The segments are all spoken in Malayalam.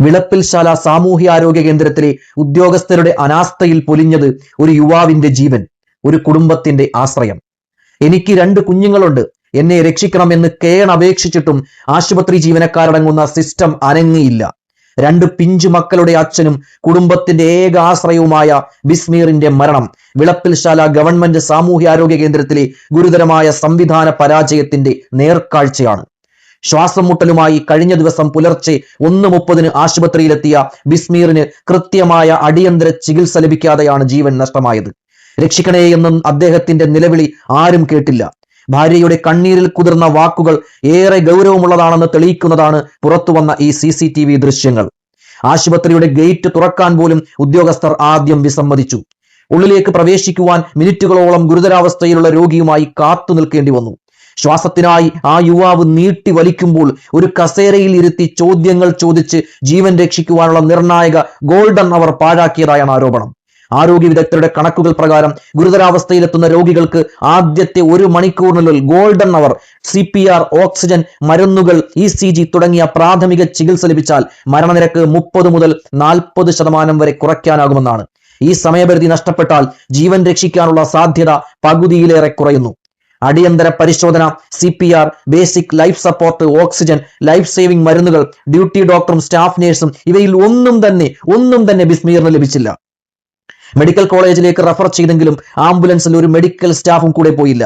വിളപ്പിൽശാല സാമൂഹ്യാരോഗ്യ കേന്ദ്രത്തിലെ ഉദ്യോഗസ്ഥരുടെ അനാസ്ഥയിൽ പൊലിഞ്ഞത് ഒരു യുവാവിന്റെ ജീവൻ ഒരു കുടുംബത്തിന്റെ ആശ്രയം. എനിക്ക് രണ്ട് കുഞ്ഞുങ്ങളുണ്ട്. എന്നെ രക്ഷിക്കണമെന്ന് കേണപേക്ഷിച്ചിട്ടും ആശുപത്രി ജീവനക്കാരടങ്ങുന്ന സിസ്റ്റം അനങ്ങിയില്ല. രണ്ട് പിഞ്ചു മക്കളുടെ അച്ഛനും കുടുംബത്തിന്റെ ഏക ആശ്രയവുമായ ബിസ്മീറിന്റെ മരണം വിളപ്പിൽശാല ഗവൺമെന്റ് സാമൂഹ്യാരോഗ്യ കേന്ദ്രത്തിലെ ഗുരുതരമായ സംവിധാന പരാജയത്തിന്റെ നേർക്കാഴ്ചയാണ്. ശ്വാസം മുട്ടലുമായി കഴിഞ്ഞ ദിവസം പുലർച്ചെ ഒന്ന് മുപ്പതിന് ആശുപത്രിയിലെത്തിയ ബിസ്മീറിന് കൃത്യമായ അടിയന്തര ചികിത്സ ലഭിക്കാതെയാണ് ജീവൻ നഷ്ടമായത്. രക്ഷിക്കണേ എന്നും അദ്ദേഹത്തിന്റെ നിലവിളി ആരും കേട്ടില്ല. ഭാര്യയുടെ കണ്ണീരിൽ കുതിർന്ന വാക്കുകൾ ഏറെ ഗൗരവമുള്ളതാണെന്ന് തെളിയിക്കുന്നതാണ് പുറത്തുവന്ന ഈ സി സി ടി വി ദൃശ്യങ്ങൾ. ആശുപത്രിയുടെ ഗേറ്റ് തുറക്കാൻ പോലും ഉദ്യോഗസ്ഥർ ആദ്യം വിസമ്മതിച്ചു. ഉള്ളിലേക്ക് പ്രവേശിക്കുവാൻ മിനിറ്റുകളോളം ഗുരുതരാവസ്ഥയിലുള്ള രോഗിയുമായി കാത്തു നിൽക്കേണ്ടി വന്നു. ശ്വാസത്തിനായി ആ യുവാവ് നീട്ടി വലിക്കുമ്പോൾ ഒരു കസേരയിൽ ഇരുത്തി ചോദ്യങ്ങൾ ചോദിച്ച് ജീവൻ രക്ഷിക്കുവാനുള്ള നിർണായക ഗോൾഡൻ അവർ പാഴാക്കിയതായാണ് ആരോപണം. ആരോഗ്യ വിദഗ്ധരുടെ കണക്കുകൾ പ്രകാരം ഗുരുതരാവസ്ഥയിലെത്തുന്ന രോഗികൾക്ക് ആദ്യത്തെ ഒരു മണിക്കൂറിനുള്ളിൽ golden hour C P R oxygen മരുന്നുകൾ ഇ സി ജി തുടങ്ങിയ പ്രാഥമിക ചികിത്സ ലഭിച്ചാൽ മരണനിരക്ക് മുപ്പത് മുതൽ നാൽപ്പത് ശതമാനം വരെ കുറയ്ക്കാനാകുമെന്നാണ്. ഈ സമയപരിധി നഷ്ടപ്പെട്ടാൽ ജീവൻ രക്ഷിക്കാനുള്ള സാധ്യത പകുതിയിലേറെ കുറയുന്നു. അടിയന്തര പരിശോധന C P R basic life support oxygen life saving മരുന്നുകൾ ഡ്യൂട്ടി ഡോക്ടറും സ്റ്റാഫ് നഴ്സും ഇവയിൽ ഒന്നും തന്നെ ഒന്നും തന്നെ ബിസ്മീറിന് ലഭിച്ചില്ല. മെഡിക്കൽ കോളേജിലേക്ക് റഫർ ചെയ്തെങ്കിലും ആംബുലൻസിൽ ഒരു മെഡിക്കൽ സ്റ്റാഫും കൂടെ പോയില്ല.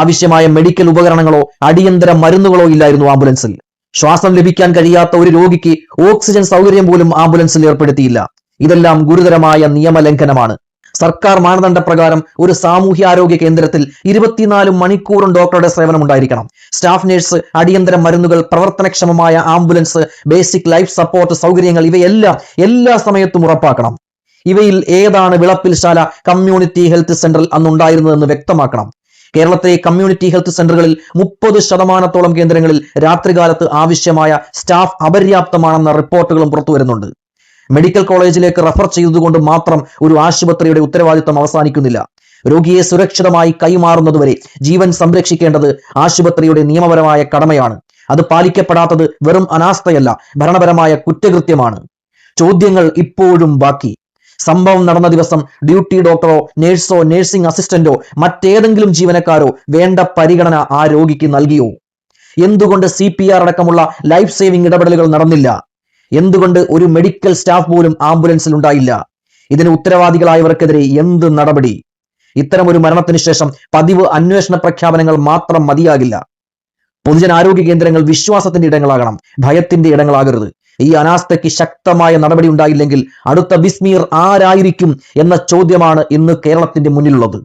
ആവശ്യമായ മെഡിക്കൽ ഉപകരണങ്ങളോ അടിയന്തര മരുന്നുകളോ ഇല്ലായിരുന്നു ആംബുലൻസിൽ. ശ്വാസം ലഭിക്കാൻ കഴിയാത്ത ഒരു രോഗിക്ക് ഓക്സിജൻ സൗകര്യം പോലും ആംബുലൻസിൽ ഏർപ്പെടുത്തിയില്ല. ഇതെല്ലാം ഗുരുതരമായ നിയമലംഘനമാണ്. സർക്കാർ മാനദണ്ഡ പ്രകാരം ഒരു സാമൂഹ്യാരോഗ്യ കേന്ദ്രത്തിൽ ഇരുപത്തിനാല് മണിക്കൂറും ഡോക്ടറുടെ സേവനം ഉണ്ടായിരിക്കണം. സ്റ്റാഫ് നഴ്സ് അടിയന്തര മരുന്നുകൾ പ്രവർത്തനക്ഷമമായ ആംബുലൻസ് ബേസിക് ലൈഫ് സപ്പോർട്ട് സൗകര്യങ്ങൾ ഇവയെല്ലാം എല്ലാ സമയത്തും ഉറപ്പാക്കണം. ഇവയിൽ ഏതാണ് വിളപ്പിൽശാല കമ്മ്യൂണിറ്റി ഹെൽത്ത് സെന്ററിൽ അന്നുണ്ടായിരുന്നതെന്ന് വ്യക്തമാക്കണം. കേരളത്തിലെ കമ്മ്യൂണിറ്റി ഹെൽത്ത് സെന്ററുകളിൽ മുപ്പത് ശതമാനത്തോളം കേന്ദ്രങ്ങളിൽ രാത്രികാലത്ത് ആവശ്യമായ സ്റ്റാഫ് അപര്യാപ്തമാണെന്ന റിപ്പോർട്ടുകളും പുറത്തു വരുന്നുണ്ട് മെഡിക്കൽ കോളേജിലേക്ക് റഫർ ചെയ്തതുകൊണ്ട് മാത്രം ഒരു ആശുപത്രിയുടെ ഉത്തരവാദിത്തം അവസാനിക്കുന്നില്ല. രോഗിയെ സുരക്ഷിതമായി കൈമാറുന്നതുവരെ ജീവൻ സംരക്ഷിക്കേണ്ടത് ആശുപത്രിയുടെ നിയമപരമായ കടമയാണ്. അത് പാലിക്കപ്പെടാത്തത് വെറും അനാസ്ഥയല്ല ഭരണപരമായ കുറ്റകൃത്യമാണ്. ചോദ്യങ്ങൾ ഇപ്പോഴും ബാക്കി. സംഭവം നടന്ന ദിവസം ഡ്യൂട്ടി ഡോക്ടറോ നേഴ്സോ നേഴ്സിംഗ് അസിസ്റ്റന്റോ മറ്റേതെങ്കിലും ജീവനക്കാരോ വേണ്ട പരിഗണന ആ രോഗിക്ക് നൽകിയോ? എന്തുകൊണ്ട് സി അടക്കമുള്ള ലൈഫ് സേവിംഗ് ഇടപെടലുകൾ നടന്നില്ല? എന്തുകൊണ്ട് ഒരു മെഡിക്കൽ സ്റ്റാഫ് പോലും ആംബുലൻസിൽ ഉണ്ടായില്ല? ഇതിന് ഉത്തരവാദികളായവർക്കെതിരെ എന്ത് നടപടി? ഇത്തരം ഒരു മരണത്തിന് ശേഷം പതിവ് അന്വേഷണ പ്രഖ്യാപനങ്ങൾ മാത്രം മതിയാകില്ല. പൊതുജനാരോഗ്യ കേന്ദ്രങ്ങൾ വിശ്വാസത്തിന്റെ ഇടങ്ങളാകണം. ഭയത്തിന്റെ ഇടങ്ങളാകരുത്. ഈ അനാസ്ഥയ്ക്ക് ശക്തമായ നടപടി ഉണ്ടായില്ലെങ്കിൽ അടുത്ത വിസ്മീർ ആരായിരിക്കും എന്ന ചോദ്യമാണ് ഇന്ന് കേരളത്തിന്റെ മുന്നിലുള്ളത്.